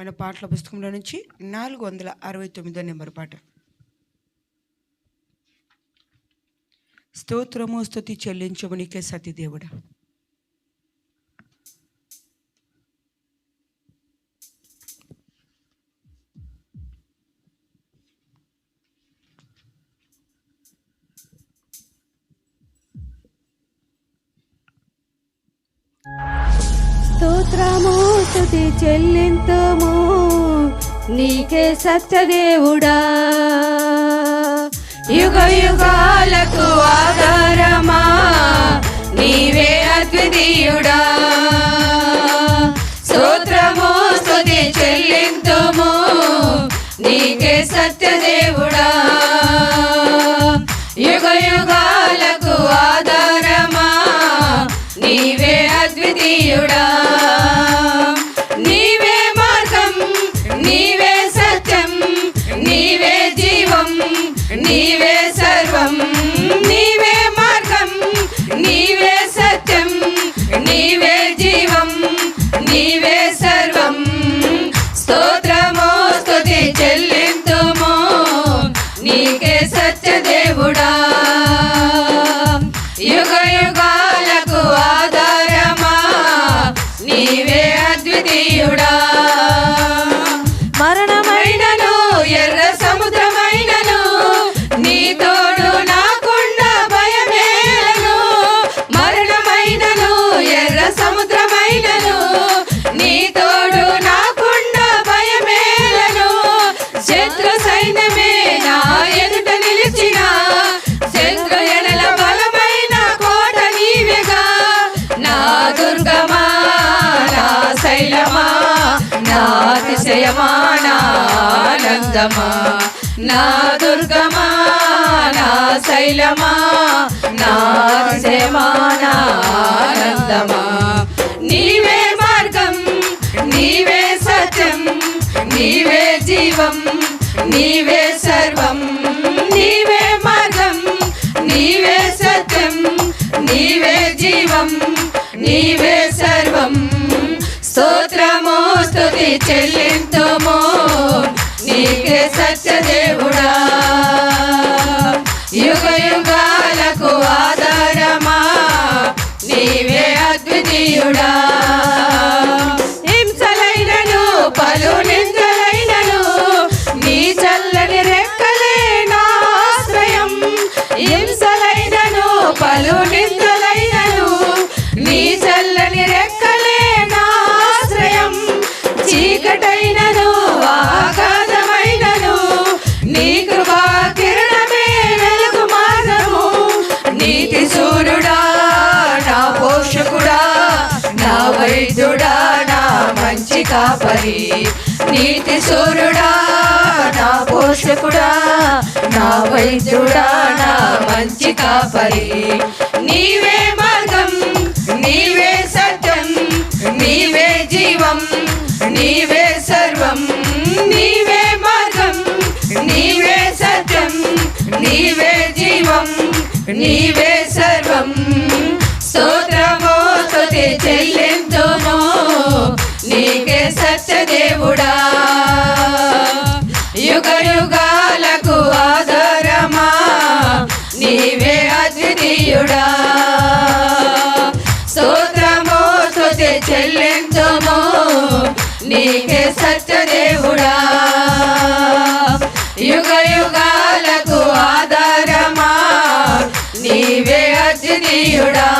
మన పాటల పుస్తకంలో నుంచి నాలుగు వందల అరవై తొమ్మిదో నెంబర్ పాట. స్తోత్రము స్థుతి చెల్లించము నీకే సతీదేవుడా. స్తోత్రము స్తుతి చెల్లింతుము. నీకే సత్యదేవుడా. యుగ యుగాలకు ఆధారమా. నీవే అద్వితీయుడా. స్తోత్రము స్తుతి చెల్లింతుము. నీకే సత్యదేవుడా. యుగ యుగాలకు ఆధారమా. నీవే అద్వితీయుడా. నీవే సర్వం నీవే మార్గం నీవే సత్యం నీవే జీవం నీవే సర్వం. స్తోత్రమో స్తుతి చెల్లింతుమో నీకే సత్యదేవుడా. యుగ యుగాలకు ఆధారమా నీవే అద్వితీయుడా. ఆనందమా నా దుర్గమా? నా శైలమా? నా అతిశయమా నా నీవే మార్గం నీవే సత్యం నీవే జీవం నీవే సర్వం. నీవే మార్గం నీవే సత్యం నీవే జీవం నీవే సర్వం. స్తోత్రమో స్తుతి చెల్లింతుమో. నీకే సత్యదేవుడా. యుగ యుగాలకు ఆధారమా? నీవే అద్వితీయుడా. కాపరి నీతి సూర్యుడా నా పోషకుడా నా వైద్యుడా నా మంచి కాపరి. నీవే మార్గం నీవే సత్యం నీవే జీవం నీవే సర్వం. నీవే మార్గం నీవే సత్యం నీవే జీవం నీవే సర్వం. దేవుడా. యుగ యుగాలకు ఆధారమా. నీవే అద్వితీయుడా. స్తోత్రమో స్తుతి చెల్లించము. నీకే సత్య దేవుడా యుగ యుగాలకు ఆధారమా. నీవే అద్వితీయుడా.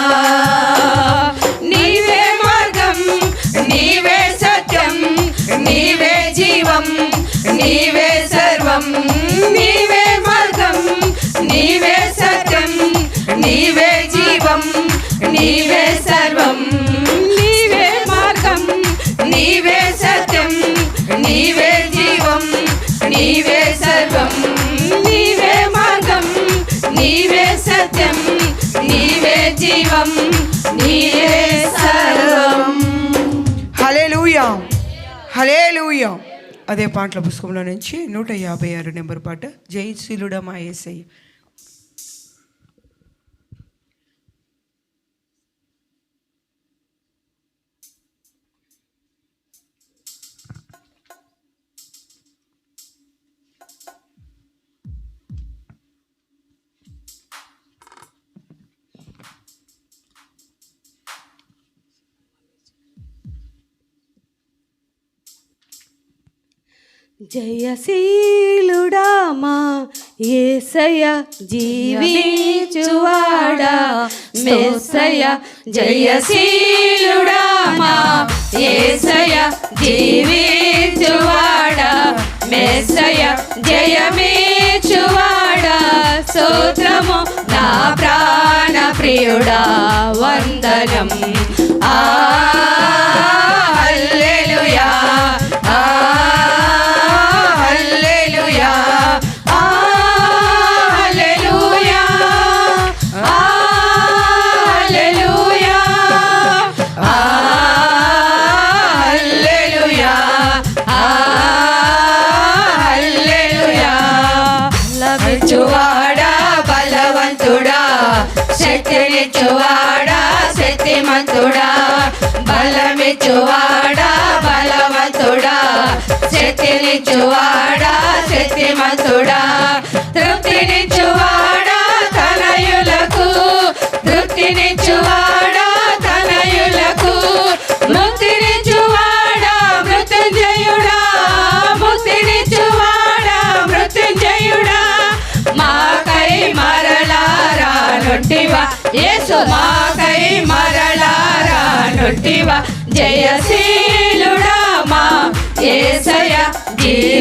నీవే జీవం నీవే సర్వం నీవే మార్గం నీవే సత్యం నీవే జీవం నీవే సర్వం. నీవే మార్గం నీవే సత్యం నీవే జీవం నీవే సర్వం. నీవే మార్గం నీవే సత్యం నీవే జీవం నీవే హలేలుయా అదే పాటల పుస్తకంలో నుంచి నూట యాభై ఆరు నెంబర్ పాట జయశీలుడా మా ఏసయ్య. జయశీలుడా మా ఏసయ జీవించువాడా? మెస్సయ జయశీలుడా మా ఏసయ జీవించువాడా? మెస్సయ జయమేచువాడా? సూత్రము నా ప్రాణ ప్రియుడా వందనం. ఆ శక్తినిచ్చువాడా శక్తిమంతుడా? బలమిచ్చువాడా బలవంతుడా? శక్తినిచ్చువాడా శక్తిమంతుడా? తృప్తినిచ్చువాడా? నొట్టివా జయశీలుడా మా ఏసయ జీవించువాడా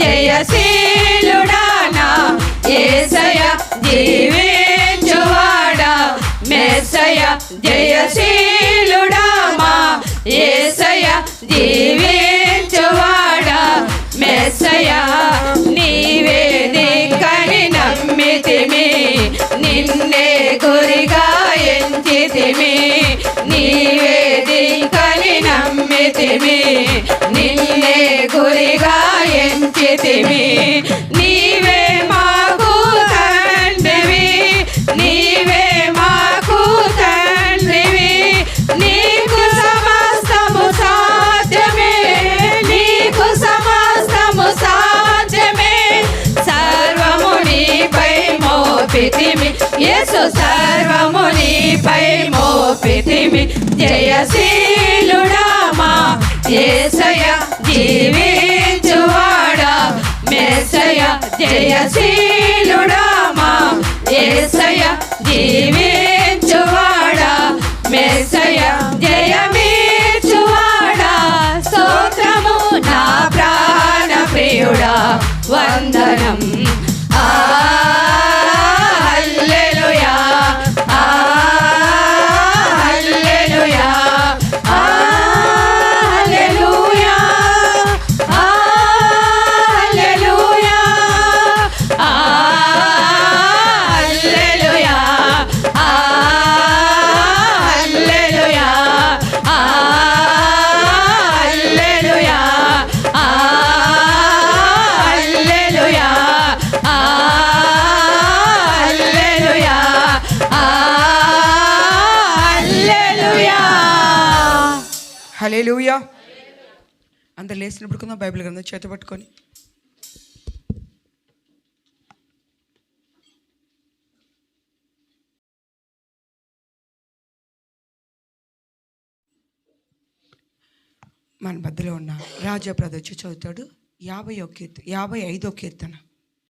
జయశీలుడానా? ఏసయ జీవించువాడా మెస్సయ జయశీలుడామా? ఏసయ జీవించువాడా మెస్సయ నీవే దిక్కని నమ్మితిమి నిన్నే గురిగా ఎంచితిమి. పై మోపితిమి. జయ శీలుడామా ఏసయ జీవించువాడా. జయ శీలుడామా ఏసయ జీవి హలేలుయా అందరు లేచినప్పుడు కొందాం బైబిల్ గ్రంథం చేత పట్టుకొని. మన మధ్యలో ఉన్న రాజా వచ్చి చదువుతాడు. యాభై కీర్తన యాభై ఐదో కీర్తన.